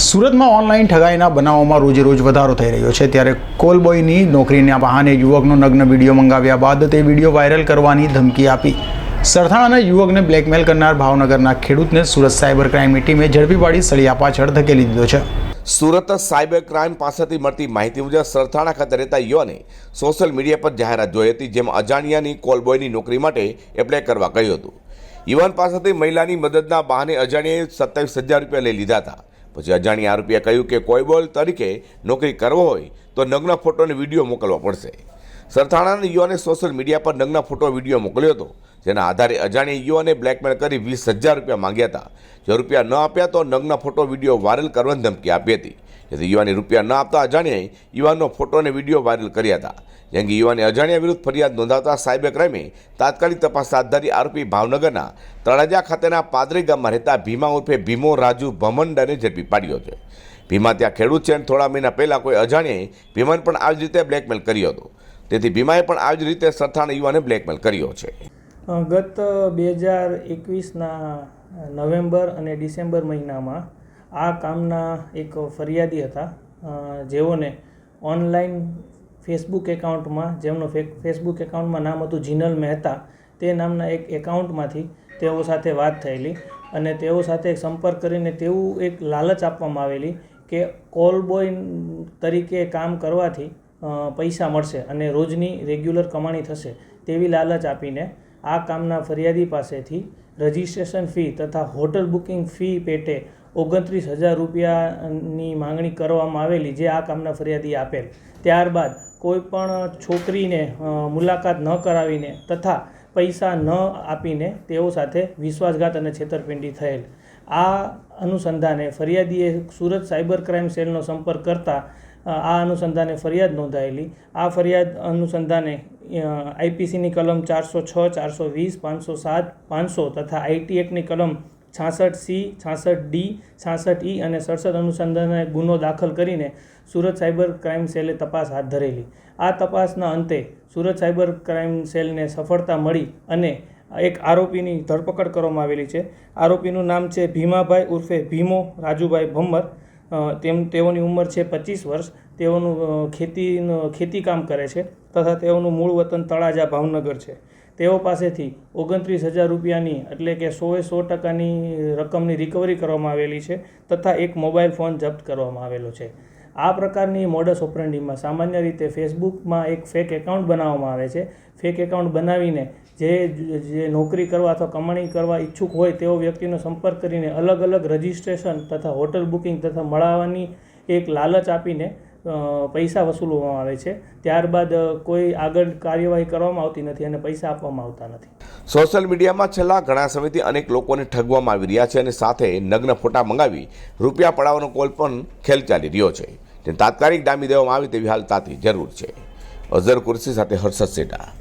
સુરતમાં ઓનલાઈન ઠગાઈના બનાવોમાં રોજે રોજ વધારો થઈ રહ્યો છે. ત્યારે કોલબોયની નોકરીના બહાને યુવકનો નગ્ન વીડિયો મંગાવ્યા બાદ તે વીડિયો વાયરલ કરવાની ધમકી આપી. સરથાણાના યુવકને બ્લેકમેલ કરનાર ભાવનગરના ખેડૂતને સુરત સાયબર ક્રાઇમની ટીમે ઝડપી પાડી સળિયા પાછળ ધકેલી દીધો છે. સુરત સાયબર ક્રાઇમ પાસેથી મળતી માહિતી મુજબ સરથાણા ખાતે રહેતા યુવાને સોશિયલ મીડિયા પર જાહેરાત જોઈ હતી, જેમાં અજાણ્યાની કોલબોયની નોકરી માટે એપ્લાય કરવા કહ્યું હતું. યુવાન પાસેથી મહિલાની મદદના બહાને અજાણ્યાએ સત્તાવીસ હજાર રૂપિયા લઈ લીધા હતા. પછી અજાણ્યા આરોપીએ કહ્યું કે કોઈબોલ તરીકે નોકરી કરવો હોય તો નગ્ન ફોટો અને વીડિયો મોકલવા પડશે. સરથાણાના યુવાને સોશિયલ મીડિયા પર નગ્ન ફોટો, વીડિયો મોકલ્યો હતો, જેના આધારે અજાણ્યા યુવાને બ્લેકમેલ કરી વીસ હજાર રૂપિયા માંગ્યા હતા. જો રૂપિયા ન આપ્યા તો નગ્ન ફોટો, વીડિયો વાયરલ કરવાની ધમકી આપી હતી. જેથી યુવાને રૂપિયા ન આપતા અજાણ્યાએ યુવાનનો ફોટો અને વીડિયો વાયરલ કર્યા હતા. જેમ કે યુવાને અજાણ્યા વિરુદ્ધ ફરિયાદ નોંધાવતા સાયબર ક્રાઇમે તાત્કાલિક તપાસ હાથ ધરી આરોપી ભાવનગરના તળાજા ખાતેના પાદરી ગામમાં રહેતા ભીમા ઉર્ફે ભીમો રાજુ ભમંડાને ઝડપી પાડ્યો છે. ભીમા ત્યાં ખેડૂત છે અને થોડા મહિના પહેલાં કોઈ અજાણ્યાએ ભીમાને પણ આવી રીતે બ્લેકમેલ કર્યો હતો. તેથી ભીમાએ પણ આવી જ રીતે સરથાણા યુવાને બ્લેકમેલ કર્યો છે. ગત બે હજાર એકવીસના નવેમ્બર અને ડિસેમ્બર મહિનામાં આ કામના એક ફરિયાદી હતા. જેઓને ઓનલાઈન ફેસબુક એકાઉન્ટમાં, જેમનું ફેસબુક એકાઉન્ટમાં નામ હતું જીનલ મહેતા, તે નામના એક એકાઉન્ટમાંથી તેઓ સાથે વાત થયેલી અને તેઓ સાથે સંપર્ક કરીને તેવું એક લાલચ આપવામાં આવેલી કે કોલ બોય તરીકે કામ કરવાથી પૈસા મળશે અને રોજની રેગ્યુલર કમાણી થશે તેવી લાલચ આપીને આ કામના ફરિયાદી પાસેથી રજિસ્ટ્રેશન ફી તથા હોટલ બુકિંગ ફી પેટે ઓગણત્રીસ હજાર રૂપિયાની માંગણી કરવામાં આવેલી જે આ કામના ફરિયાદી આપેલ. ત્યારબાદ કોઈ પણ છોકરીને મુલાકાત ન કરાવીને તથા પૈસા ન આપીને તેઓ સાથે વિશ્વાસઘાત અને છેતરપિંડી થયેલ. આ અનુસંધાને ફરિયાદીએ સુરત સાયબર ક્રાઇમ સેલનો સંપર્ક કરતા આ અનુસંધાને ફરિયાદ નોંધાયેલી. આ ફરિયાદ અનુસંધાને આઈપીસીની કલમ ચારસો છ, ચારસો વીસ, પાંચસો સાત, પાંચસો તથા આઈટી એક્ટની કલમ છાસઠ સી, છાસઠ ડી, છાસઠ ઈ અને સડસઠ અનુસંધાને ગુનો દાખલ કરીને સુરત સાયબર ક્રાઇમ સેલે તપાસ હાથ ધરેલી. આ તપાસના અંતે સુરત સાયબર ક્રાઇમ સેલને સફળતા મળી અને એક આરોપીની ધરપકડ કરવામાં આવેલી છે. આરોપીનું નામ છે ભીમાભાઈ ઉર્ફે ભીમો રાજુભાઈ ભમ્મર. તેમ તેઓની ઉંમર છે પચીસ વર્ષ. તેઓનું ખેતીનું, ખેતી કામ કરે છે તથા તેઓનું મૂળ વતન તળાજા ભાવનગર છે. તેઓ પાસેથી ઓગણત્રીસ હજાર રૂપિયાની એટલે કે સોએ સો ટકાની રકમની રિકવરી કરવામાં આવેલી છે તથા એક મોબાઈલ ફોન જપ્ત કરવામાં આવેલો છે. આ પ્રકારની મોડસ ઓપરેન્ડીમાં સામાન્ય રીતે ફેસબુકમાં એક ફેક એકાઉન્ટ બનાવવામાં આવે છે. ફેક એકાઉન્ટ બનાવીને જે જે નોકરી કરવા અથવા કમાણી કરવા ઈચ્છુક હોય તેવો વ્યક્તિનો સંપર્ક કરીને અલગ અલગ રજિસ્ટ્રેશન તથા હોટલ બુકિંગ તથા મળાવવાની એક લાલચ આપીને પૈસા વસૂલવામાં આવે છે. ત્યારબાદ કોઈ આગળ કાર્યવાહી કરવામાં આવતી નથી અને પૈસા આપવામાં આવતા નથી. સોશિયલ મીડિયામાં છેલ્લા ઘણા સમયથી અનેક લોકોને ઠગવામાં આવી રહ્યા છે અને સાથે નગ્ન ફોટા મંગાવી રૂપિયા પડાવવાનો કોલ પણ ખેલ ચાલી રહ્યો છે. તેને તાત્કાલિક ડામી દેવામાં આવે તેવી હાલ તાતી જરૂર છે. અઝર કુર્સી સાથે હર્ષદ સેટા.